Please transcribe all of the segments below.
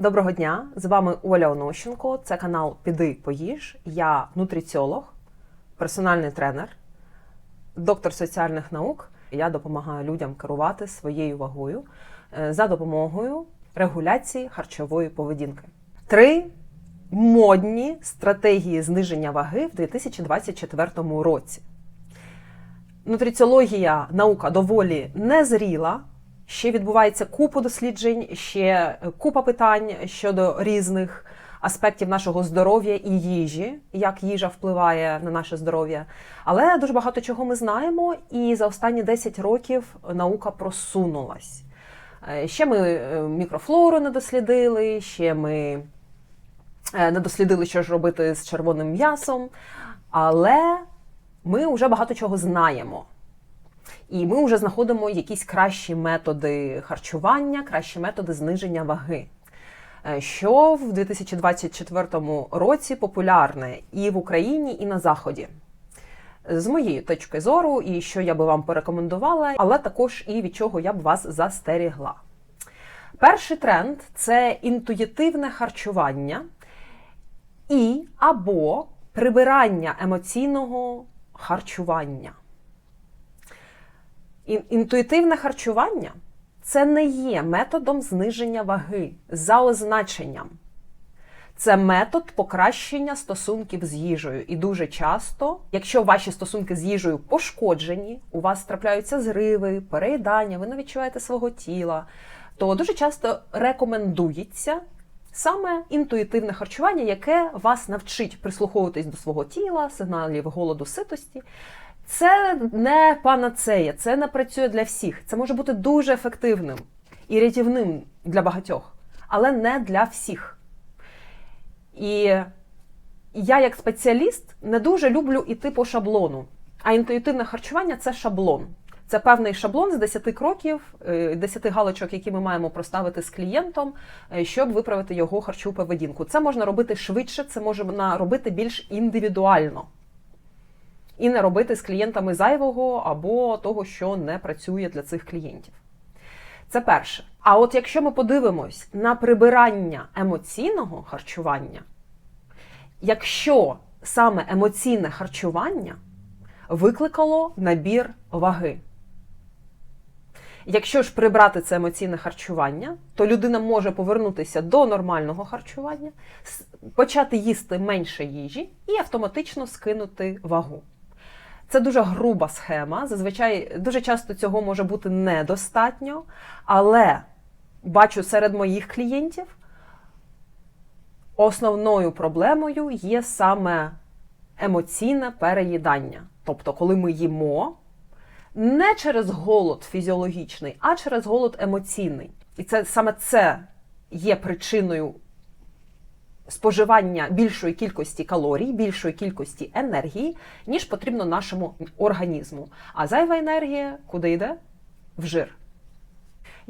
Доброго дня! З вами Оля Онощенко. Це канал Піди поїж. Я нутриціолог, персональний тренер, доктор соціальних наук. Я допомагаю людям керувати своєю вагою е, за допомогою регуляції харчової поведінки. Три модні стратегії зниження ваги в 2024 році. Нутриціологія наука доволі незріла. Ще відбувається купа досліджень, ще купа питань щодо різних аспектів нашого здоров'я і їжі, як їжа впливає на наше здоров'я. Але дуже багато чого ми знаємо, і за останні 10 років наука просунулась. Е, Ще ми е, мікрофлору не дослідили, ще ми е, не дослідили, що ж робити з червоним м'ясом, але ми вже багато чого знаємо. І ми вже знаходимо якісь кращі методи харчування, кращі методи зниження ваги, е, що в 2024 році популярне і в Україні, і на Заході. З моєї точки зору, і що я би вам порекомендувала, але також і від чого я б вас застерігла. Перший тренд це інтуїтивне харчування і або прибирання емоційного харчування. Ін- Інтуїтивне харчування це не є методом зниження ваги за означенням. Це метод покращення стосунків з їжею. І дуже часто, якщо ваші стосунки з їжею пошкоджені, у вас трапляються зриви, переїдання, ви не відчуваєте свого тіла, то дуже часто рекомендується саме інтуїтивне харчування, яке вас навчить прислуховуватись до свого тіла, сигналів голоду, ситості. Це не панацея, це не працює для всіх. Це може бути дуже ефективним і рятівним для багатьох, але не для всіх. І я, як спеціаліст, не дуже люблю іти по шаблону. А інтуїтивне харчування це шаблон. Це певний шаблон з 10 кроків, е, 10 галочок, які ми маємо проставити з клієнтом, е, щоб виправити його харчову поведінку. Це можна робити швидше, це можна робити більш індивідуально. І не робити з клієнтами зайвого або того, що не працює для цих клієнтів. Це перше. А от якщо ми подивимось на прибирання емоційного харчування, якщо саме емоційне харчування викликало набір ваги. Якщо ж прибрати це емоційне харчування, то людина може повернутися до нормального харчування, почати їсти менше їжі і автоматично скинути вагу. Це дуже груба схема. Зазвичай дуже часто цього може бути недостатньо, але бачу серед моїх клієнтів основною проблемою є саме емоційне переїдання. Тобто, коли ми їмо не через голод фізіологічний, а через голод емоційний. І це саме це є причиною споживання більшої кількості калорій, більшої кількості енергії, ніж потрібно нашому організму. А зайва енергія куди йде? В жир.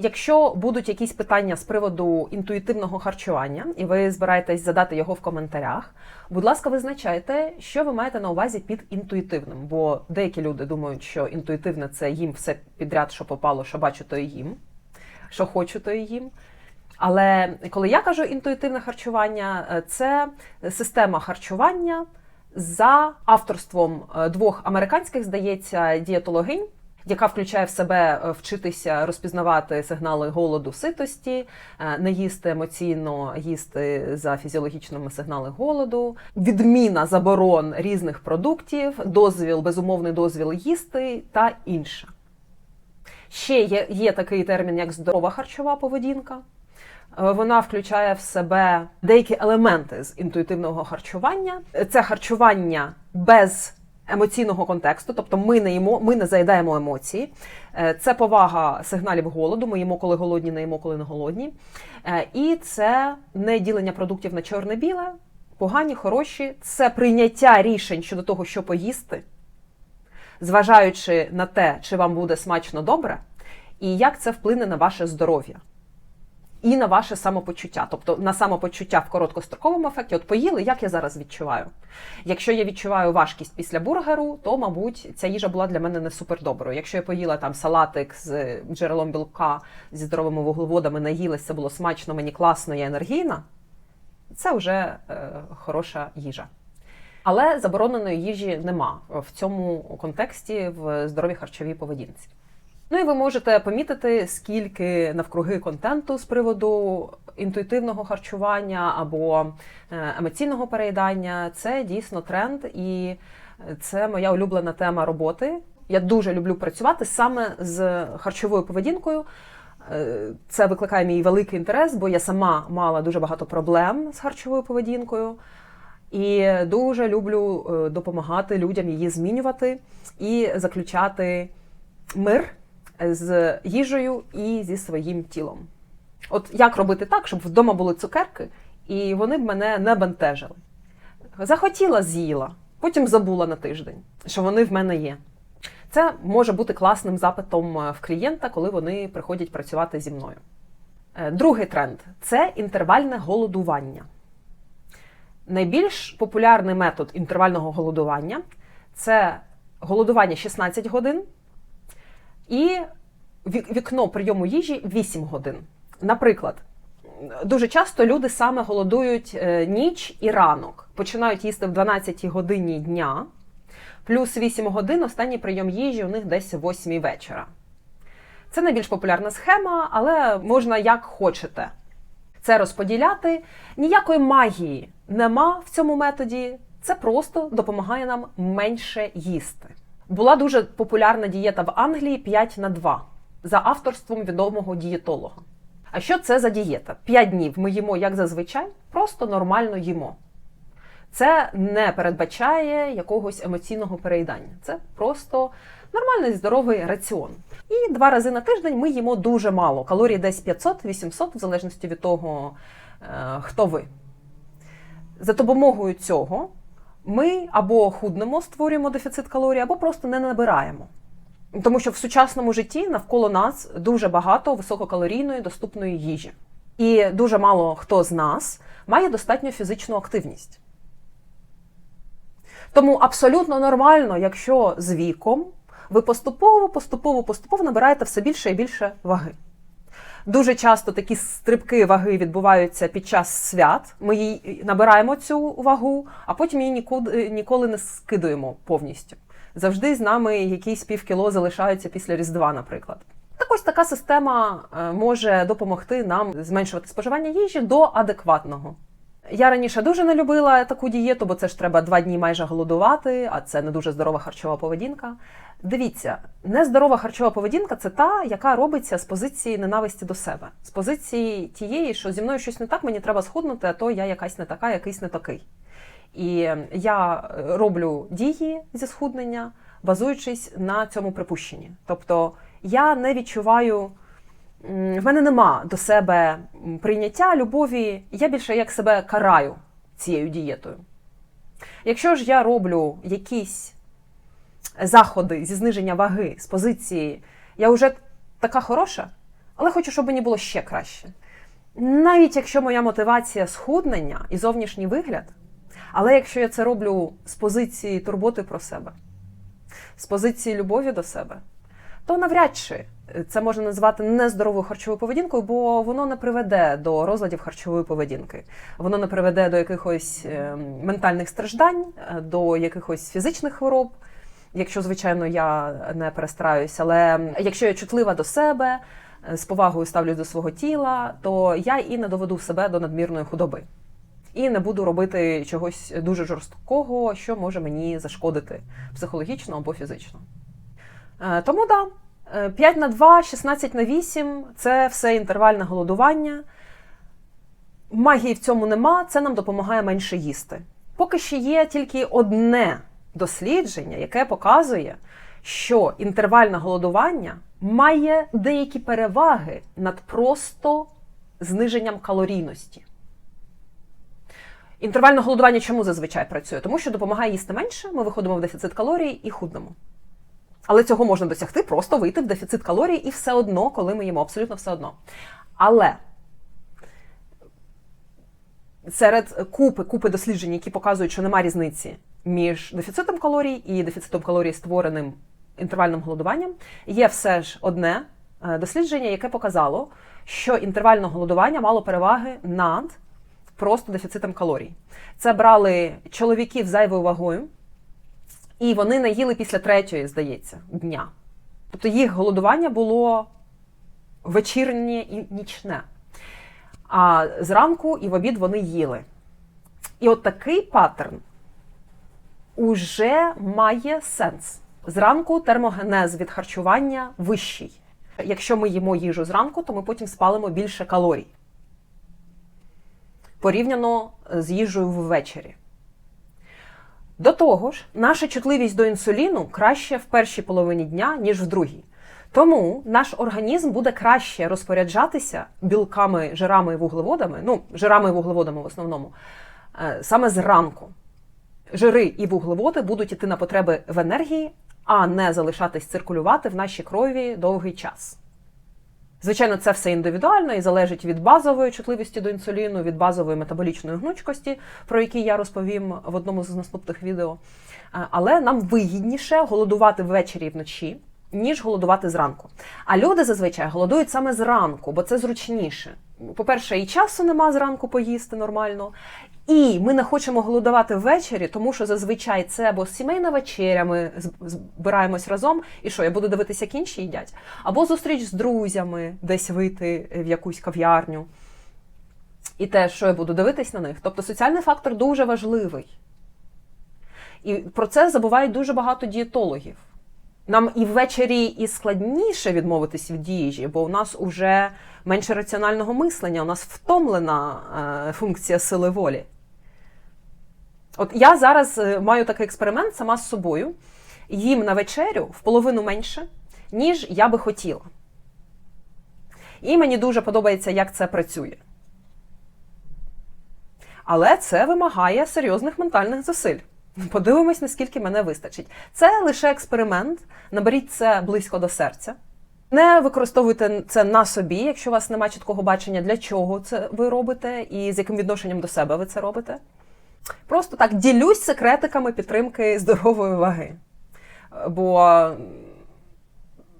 Якщо будуть якісь питання з приводу інтуїтивного харчування, і ви збираєтесь задати його в коментарях, будь ласка, визначайте, що ви маєте на увазі під інтуїтивним. Бо деякі люди думають, що інтуїтивне це їм все підряд, що попало, що бачу, то і їм, що хочу, то і їм. Але коли я кажу інтуїтивне харчування, е, це система харчування за авторством е, двох американських, здається, дієтологинь, яка включає в себе е, вчитися розпізнавати сигнали голоду, ситості, не їсти емоційно, їсти за фізіологічними сигнали голоду, відміна заборон різних продуктів, дозвіл, безумовний дозвіл їсти та інше. Ще є, є такий термін, як здорова харчова поведінка. Е, Вона включає в себе деякі елементи з інтуїтивного харчування. Це харчування без емоційного контексту, тобто ми не їмо, ми не заїдаємо емоції. Е, Це повага сигналів голоду. Ми їмо, коли голодні, не їмо, коли не голодні. Е, І це не ділення продуктів на чорне-біле, погані, хороші. Це прийняття рішень щодо того, що поїсти, зважаючи на те, чи вам буде смачно добре, і як це вплине на ваше здоров'я. І на ваше самопочуття, тобто на самопочуття в короткостроковому ефекті. От поїли, як я зараз відчуваю. Якщо я відчуваю важкість після бургеру, то, мабуть, ця їжа була для мене не супер доброю. Якщо я поїла там салатик з джерелом білка зі здоровими вуглеводами, наїлась, це було смачно, мені класно, я енергійна, це вже е, хороша їжа. Але забороненої їжі нема в цьому контексті в здоровій харчовій поведінці. Ну і ви можете помітити, скільки навкруги контенту з приводу інтуїтивного харчування або е, емоційного переїдання. Це дійсно тренд, і це моя улюблена тема роботи. Я дуже люблю працювати саме з харчовою поведінкою. Е, Це викликає мій великий інтерес, бо я сама мала дуже багато проблем з харчовою поведінкою. І дуже люблю е, допомагати людям її змінювати і заключати мир з їжею і зі своїм тілом. От як робити так, щоб вдома були цукерки, і вони б мене не бентежили. Захотіла, з'їла, потім забула на тиждень, що вони в мене є. Це може бути класним запитом е, в клієнта, коли вони приходять працювати зі мною. Е, Другий тренд це інтервальне голодування. Найбільш популярний метод інтервального голодування це голодування 16 годин і вікно прийому їжі 8 годин. Наприклад, дуже часто люди саме голодують е, ніч і ранок, починають їсти в 12 годині дня, плюс 8 годин останній прийом їжі у них десь о 8 вечора. Це найбільш популярна схема, але можна як хочете це розподіляти. Ніякої магії нема в цьому методі. Це просто допомагає нам менше їсти. Була дуже популярна дієта в Англії 5 на 2 за авторством відомого дієтолога. А що це за дієта? 5 днів ми їмо як зазвичай, просто нормально їмо. Це не передбачає якогось емоційного переїдання. Це просто нормальний здоровий раціон. І два рази на тиждень ми їмо дуже мало. Калорій десь 500-800, в залежності від того, е, хто ви. За допомогою цього ми або худнемо, створюємо дефіцит калорій, або просто не набираємо. Тому що в сучасному житті навколо нас дуже багато висококалорійної доступної їжі. І дуже мало хто з нас має достатню фізичну активність. Тому абсолютно нормально, якщо з віком ви поступово, поступово, поступово набираєте все більше і більше ваги. Дуже часто такі стрибки ваги відбуваються під час свят. Ми її набираємо цю вагу, а потім її нікуди, ніколи не скидуємо повністю. Завжди з нами якісь півкіло залишаються після Різдва, наприклад. Так ось така система е, може допомогти нам зменшувати споживання їжі до адекватного. Я раніше дуже не любила таку дієту, бо це ж треба два дні майже голодувати, а це не дуже здорова харчова поведінка. Дивіться, нездорова харчова поведінка це та, яка робиться з позиції ненависті до себе, з позиції тієї, що зі мною щось не так, мені треба схуднути, а то я якась не така, якийсь не такий. І я роблю дії зі схуднення, базуючись на цьому припущенні. Тобто я не відчуваю. В мене нема до себе прийняття, любові. Я більше як себе караю цією дієтою. Якщо ж я роблю якісь заходи зі зниження ваги з позиції, я вже така хороша, але хочу, щоб мені було ще краще. Навіть якщо моя мотивація схуднення і зовнішній вигляд, але якщо я це роблю з позиції турботи про себе, з позиції любові до себе, то навряд чи це можна назвати нездоровою харчовою поведінкою, бо воно не приведе до розладів харчової поведінки. Воно не приведе до якихось е, ментальних страждань, е, до якихось фізичних хвороб. Якщо, звичайно, я не перестраюсь, але якщо я чутлива до себе, е, з повагою ставлюсь до свого тіла, то я і не доведу себе до надмірної худоби. І не буду робити чогось дуже жорсткого, що може мені зашкодити психологічно або фізично. Е, Тому да, е, 5 на 2, 16 на 8 це все інтервальне голодування. Магії в цьому нема, це нам допомагає менше їсти. Поки що є тільки одне дослідження, яке показує, що інтервальне голодування має деякі переваги над просто зниженням калорійності. Інтервальне голодування чому зазвичай працює? Тому що допомагає їсти менше, ми виходимо в дефіцит калорій і худнемо. Але цього можна досягти, просто вийти в дефіцит калорій і все одно, коли ми їмо, абсолютно все одно. Але серед купи купи досліджень, які показують, що нема різниці між дефіцитом калорій і дефіцитом калорій, створеним інтервальним голодуванням, є все ж одне е, дослідження, яке показало, що інтервальне голодування мало переваги над просто дефіцитом калорій. Це брали чоловіків зайвою вагою, і вони не їли після третьої, здається, дня. Тобто їх голодування було вечірнє і нічне. А зранку і в обід вони їли. І от такий паттерн уже має сенс. Зранку термогенез від харчування вищий. Якщо ми їмо їжу зранку, то ми потім спалимо більше калорій. Порівняно з їжею ввечері. До того ж, наша чутливість до інсуліну краще в першій половині дня, ніж в другій. Тому наш організм буде краще розпоряджатися білками, жирами і вуглеводами, ну, жирами і вуглеводами в основному, е, саме зранку. Жири і вуглеводи будуть йти на потреби в енергії, а не залишатись циркулювати в нашій крові довгий час. Звичайно, це все індивідуально і залежить від базової чутливості до інсуліну, від базової метаболічної гнучкості, про які я розповім в одному з наступних відео. Але нам вигідніше голодувати ввечері і вночі, ніж голодувати зранку. А люди зазвичай голодують саме зранку, бо це зручніше. По-перше, і часу нема зранку поїсти нормально. І ми не хочемо голодувати ввечері, тому що зазвичай це або сімейна вечеря, ми збираємось разом, і що, я буду дивитися, як інші їдять, або зустріч з друзями, десь вийти в якусь кав'ярню. І те, що я буду дивитись на них. Тобто соціальний фактор дуже важливий. І про це забувають дуже багато дієтологів. Нам і ввечері і складніше відмовитись від їжі, бо у нас уже менше раціонального мислення, у нас втомлена е, функція сили волі. От я зараз е, маю такий експеримент сама з собою. Їм на вечерю в половину менше, ніж я би хотіла. І мені дуже подобається, як це працює. Але це вимагає серйозних ментальних зусиль. Подивимось, наскільки мене вистачить. Це лише експеримент. Наберіть це близько до серця. Не використовуйте це на собі, якщо у вас немає чіткого бачення, для чого це ви робите і з яким відношенням до себе ви це робите. Просто так ділюсь секретиками підтримки здорової ваги. Бо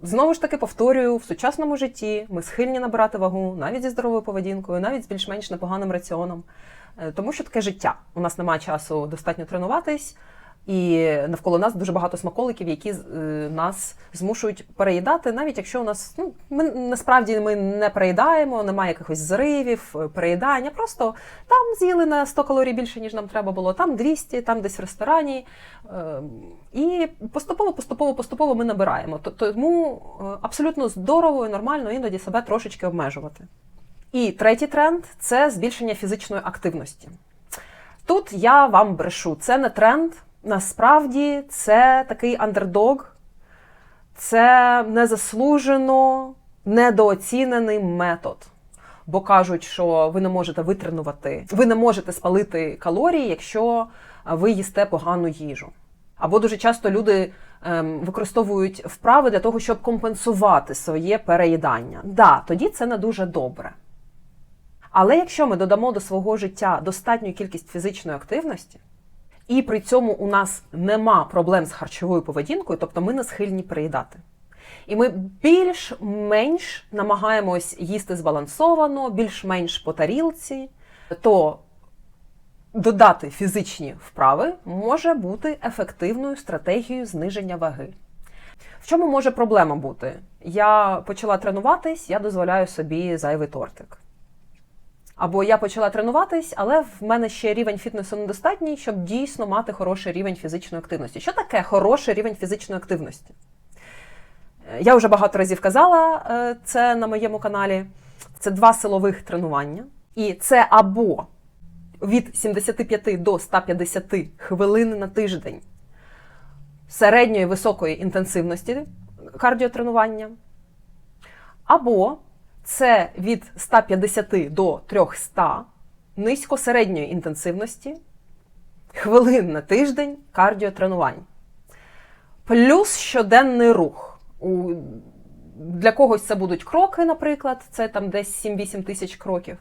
знову ж таки повторюю, в сучасному житті ми схильні набирати вагу навіть зі здоровою поведінкою, навіть з більш-менш непоганим раціоном. Е, Тому що таке життя. У нас немає часу достатньо тренуватись, і навколо нас дуже багато смаколиків, які е, нас змушують переїдати, навіть якщо у нас ну ми насправді ми не переїдаємо, немає якихось зривів, е, переїдання. Просто там з'їли на 100 калорій більше, ніж нам треба було, там 200, там десь в ресторані. Е, І поступово, поступово, поступово ми набираємо. Тому е, абсолютно здорово і нормально іноді себе трошечки обмежувати. І третій тренд це збільшення фізичної активності. Тут я вам брешу, це не тренд. Насправді це такий андердог, це незаслужено недооцінений метод. Бо кажуть, що ви не можете витренувати, ви не можете спалити калорії, якщо ви їсте погану їжу. Або дуже часто люди ем, використовують вправи для того, щоб компенсувати своє переїдання. Да, тоді це не дуже добре. Але якщо ми додамо до свого життя достатню кількість фізичної активності, і при цьому у нас нема проблем з харчовою поведінкою, тобто ми не схильні переїдати. І ми більш-менш намагаємось їсти збалансовано, більш-менш по тарілці, то додати фізичні вправи може бути ефективною стратегією зниження ваги. В чому може проблема бути? Я почала тренуватись, я дозволяю собі зайвий тортик. Або я почала тренуватись, але в мене ще рівень фітнесу недостатній, щоб дійсно мати хороший рівень фізичної активності. Що таке хороший рівень фізичної активності? Е, Я вже багато разів казала е, це на моєму каналі. Це два силових тренування. І це або від 75 до 150 хвилин на тиждень середньої високої інтенсивності кардіотренування, або це від 150 до 300 низькосередньої інтенсивності хвилин на тиждень кардіотренувань. Плюс щоденний рух. Для когось це будуть кроки, наприклад, це там десь 7-8 тисяч кроків.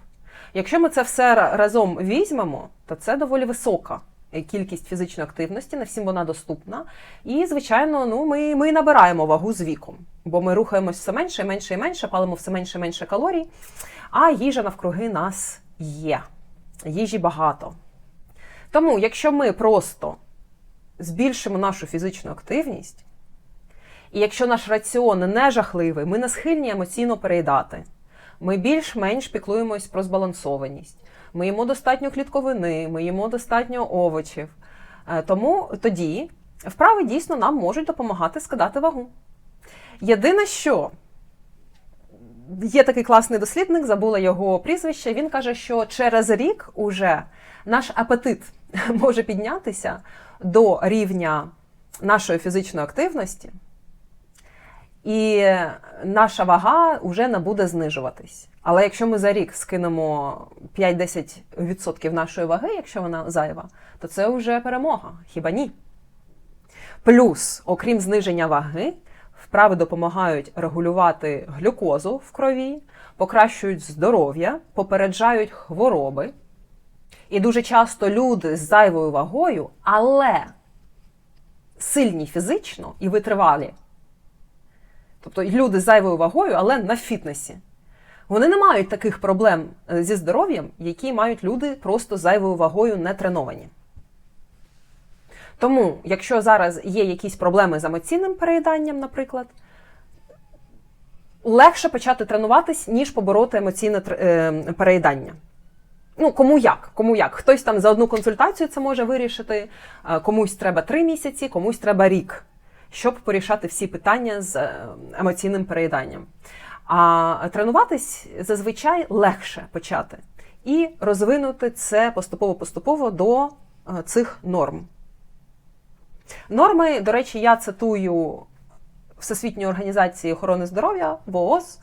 Якщо ми це все разом візьмемо, то це доволі висока кількість фізичної активності, не всім вона доступна. І, звичайно, ну, ми, ми набираємо вагу з віком, бо ми рухаємось все менше і менше і менше, палимо все менше і менше калорій, а їжа навкруги нас є. Їжі багато. Тому, якщо ми просто збільшимо нашу фізичну активність, і якщо наш раціон не жахливий, ми не схильні емоційно переїдати, ми більш-менш піклуємось про збалансованість, ми їмо достатньо клітковини, ми їмо достатньо овочів. Е, Тому тоді вправи дійсно нам можуть допомагати скидати вагу. Єдине, що є такий класний дослідник, забула його прізвище. Він каже, що через рік уже наш апетит може піднятися до рівня нашої фізичної активності, і наша вага вже не буде знижуватись. Але якщо ми за рік скинемо 5-10% нашої ваги, якщо вона зайва, то це вже перемога. Хіба ні? Плюс, окрім зниження ваги, вправи допомагають регулювати глюкозу в крові, покращують здоров'я, попереджають хвороби. І дуже часто люди з зайвою вагою, але сильні фізично і витривалі. Тобто люди з зайвою вагою, але на фітнесі. Вони не мають таких проблем е, зі здоров'ям, які мають люди просто зайвою вагою не треновані. Тому, якщо зараз є якісь проблеми з емоційним переїданням, наприклад, легше почати тренуватись, ніж побороти емоційне е, переїдання. Ну, кому як? Кому як? Хтось там за одну консультацію це може вирішити, е, комусь треба три місяці, комусь треба рік, щоб порішати всі питання з е, емоційним переїданням. А тренуватись зазвичай легше почати і розвинути це поступово-поступово до е, цих норм. Норми, до речі, я цитую Всесвітньої організації охорони здоров'я ВООЗ,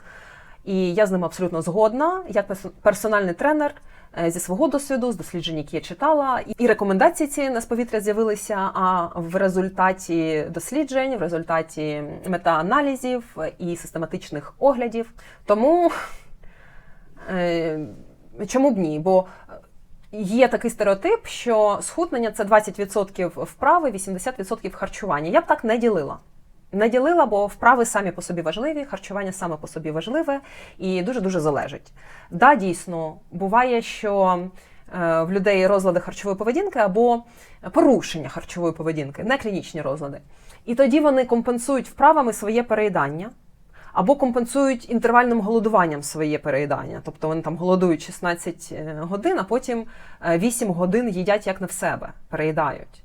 і я з ним абсолютно згодна. Як персональний тренер зі свого досвіду, з досліджень, які я читала, і рекомендації ці на повітря з'явилися. А в результаті досліджень, в результаті метааналізів і систематичних оглядів. Тому е, чому б ні? Бо Є такий стереотип, що схуднення це 20% вправи, 80% харчування. Я б так не ділила. Не ділила, бо вправи самі по собі важливі, харчування саме по собі важливе і дуже-дуже залежить. Да, дійсно, буває, що е, в людей розлади харчової поведінки або порушення харчової поведінки, не клінічні розлади. І тоді вони компенсують вправами своє переїдання або компенсують інтервальним голодуванням своє переїдання. Тобто вони там голодують 16 годин, а потім е, 8 годин їдять як не в себе, переїдають.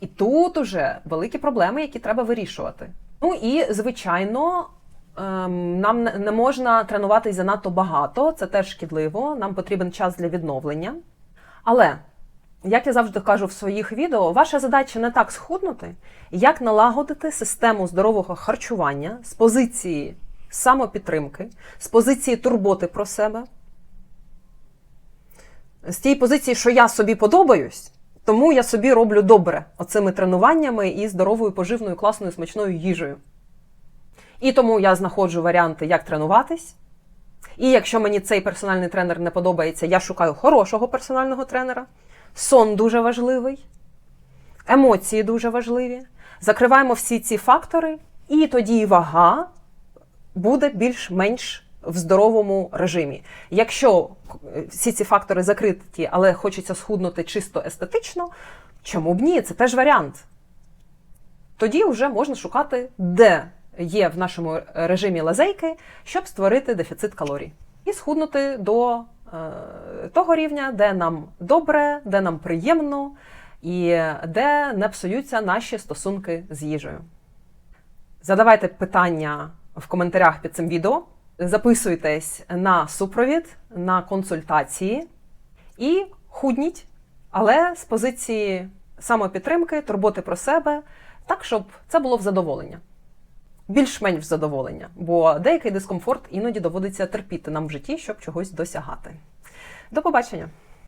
І тут уже великі проблеми, які треба вирішувати. Ну і звичайно. ем, Нам не- можна тренуватись занадто багато, це теж шкідливо. Нам потрібен час для відновлення. Але, як я завжди кажу в своїх відео, ваша задача не так схуднути, як налагодити систему здорового харчування з позиції самопідтримки, з позиції турботи про себе, з тієї позиції, що я собі подобаюсь, тому я собі роблю добре оцими тренуваннями і здоровою, поживною, класною, смачною їжею. І тому я знаходжу варіанти, як тренуватись. І якщо мені цей персональний тренер не подобається, я шукаю хорошого персонального тренера. Сон дуже важливий, емоції дуже важливі. Закриваємо всі ці фактори, і тоді вага буде більш-менш в здоровому режимі. Якщо е, всі ці фактори закриті, але хочеться схуднути чисто естетично, чому б ні? Це теж варіант. Тоді вже можна шукати, де є в нашому режимі лазейки, щоб створити дефіцит калорій. І схуднути до е, того рівня, де нам добре, де нам приємно і де не псуються наші стосунки з їжею. Задавайте питання в коментарях під цим відео. Записуйтесь на супровід, на консультації і худніть, але з позиції самопідтримки, турботи про себе, так, щоб це було в задоволення. Більш-менш задоволення, бо деякий дискомфорт іноді доводиться терпіти нам в житті, щоб чогось досягати. До побачення!